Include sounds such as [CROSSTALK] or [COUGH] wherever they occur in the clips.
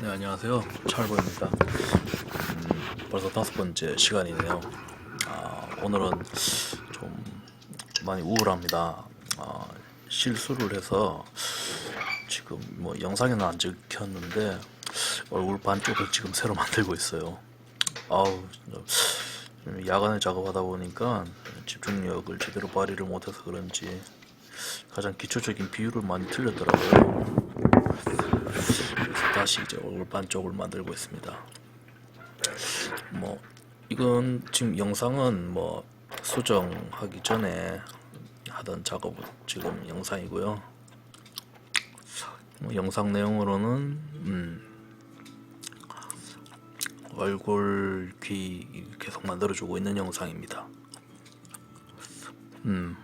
네 안녕하세요 찰보입니다. 음, 벌써 다섯 번째 시간이네요. 아, 오늘은 좀 많이 우울합니다. 아, 실수를 해서 지금 뭐 영상에는 안 찍혔는데 얼굴 반쪽을 지금 새로 만들고 있어요. 아우 좀 야간에 작업하다 보니까 집중력을 제대로 발휘를 못해서 그런지 가장 기초적인 비율을 많이 틀렸더라고요. 다시 이제 얼굴 반 쪽을 만들고 있습니다. 뭐 이건 지금 영상은 뭐 수정하기 전에 하던 작업 지금 영상이고요. 뭐 영상 내용으로는 음, 얼굴 귀 계속 만들어주고 있는 영상입니다. 음.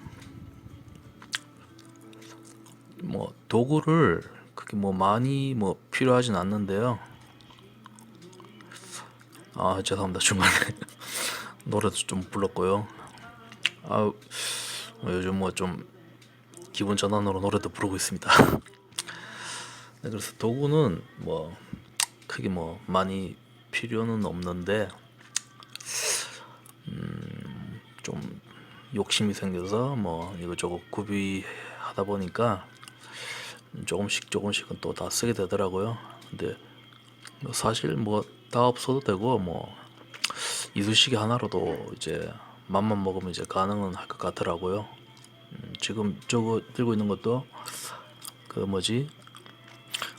뭐 도구를 그렇게 뭐 많이 뭐 필요하진 않는데요. 아 죄송합니다 중간에 [LAUGHS] 노래도 좀 불렀고요. 아뭐 요즘 뭐 좀 기분 전환으로 노래도 부르고 있습니다. [LAUGHS] 네, 그래서 도구는 뭐 크게 뭐 많이 필요는 없는데 음, 좀 욕심이 생겨서 뭐 이것저것 구비하다 보니까 조금씩 조금씩은 또 다 쓰게 되더라고요. 근데 뭐 사실 뭐 다 없어도 되고 뭐 이쑤시개 하나로도 이제 맘만 먹으면 이제 가능은 할 것 같더라고요. 음, 지금 저거 들고 있는 것도 그 뭐지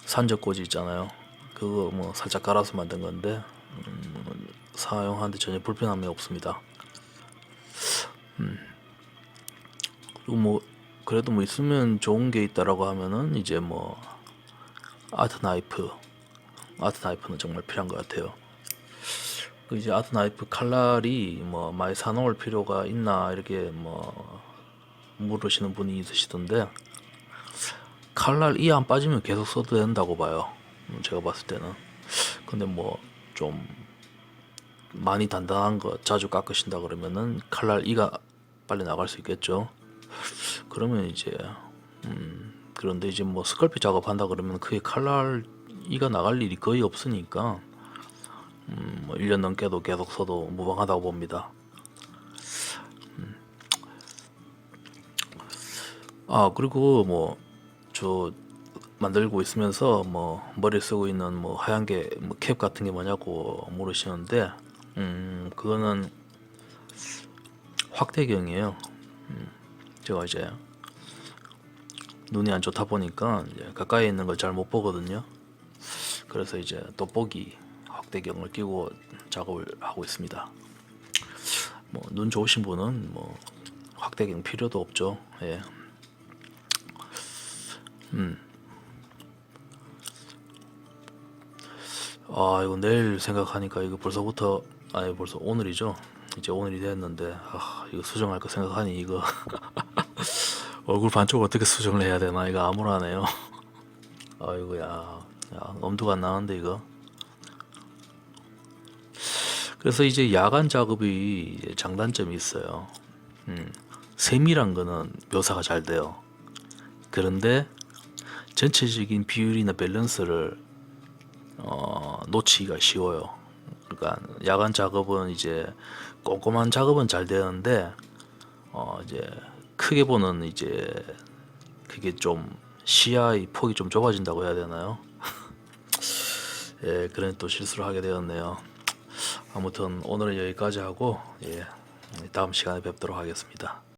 산적꽂이 있잖아요. 그거 뭐 살짝 갈아서 만든 건데 음, 사용하는데 전혀 불편함이 없습니다. 음. 그리고 뭐 그래도 뭐 있으면 좋은 게 있다라고 하면은 이제 뭐 아트 나이프 아트 나이프는 정말 필요한 것 같아요. 그 이제 아트 나이프 칼날이 뭐 많이 사놓을 필요가 있나 이렇게 뭐 물으시는 분이 있으시던데 칼날 이 안 빠지면 계속 써도 된다고 봐요. 음, 제가 봤을 때는. 근데 뭐 좀 많이 단단한 거 자주 깎으신다 그러면은 칼날 이가 빨리 나갈 수 있겠죠. 그러면 이제 음 그런데 이제 뭐 스컬피 작업한다 그러면 그게 칼날 이가 나갈 일이 거의 없으니까 음 뭐 1년 넘게도 계속 써도 무방하다고 봅니다. 음. 아 그리고 뭐 저 만들고 있으면서 뭐 머리 쓰고 있는 뭐 하얀 게 뭐 캡 같은 게 뭐냐고 물으시는데 음 그거는 확대경이에요. 음, 제가 이제 눈이 안 좋다 보니까 가까이 있는 걸 잘 못 보거든요. 그래서 이제 돋보기 확대경을 끼고 작업을 하고 있습니다. 뭐 눈 좋으신 분은 뭐 확대경 필요도 없죠. 예. 음. 아 이거 내일 생각하니까 이거 벌써부터 아니 벌써 오늘이죠. 이제 오늘이 됐는데 아 이거 수정할 거 생각하니 이거 [LAUGHS] [LAUGHS] 얼굴 반쪽 어떻게 수정을 해야 되나 이거 암울하네요. [LAUGHS] 아이고야, 야 엄두가 안 나는데 이거. 그래서 이제 야간 작업이 이제 장단점이 있어요. 음, 세밀한 거는 묘사가 잘 돼요. 그런데 전체적인 비율이나 밸런스를 어, 놓치기가 쉬워요. 그러니까 야간 작업은 이제 꼼꼼한 작업은 잘 되는데 어 이제 크게 보는 이제 그게 좀 시야의 폭이 좀 좁아진다고 해야 되나요? [LAUGHS] 예, 그런 또 실수를 하게 되었네요. 아무튼 오늘은 여기까지 하고 예, 다음 시간에 뵙도록 하겠습니다.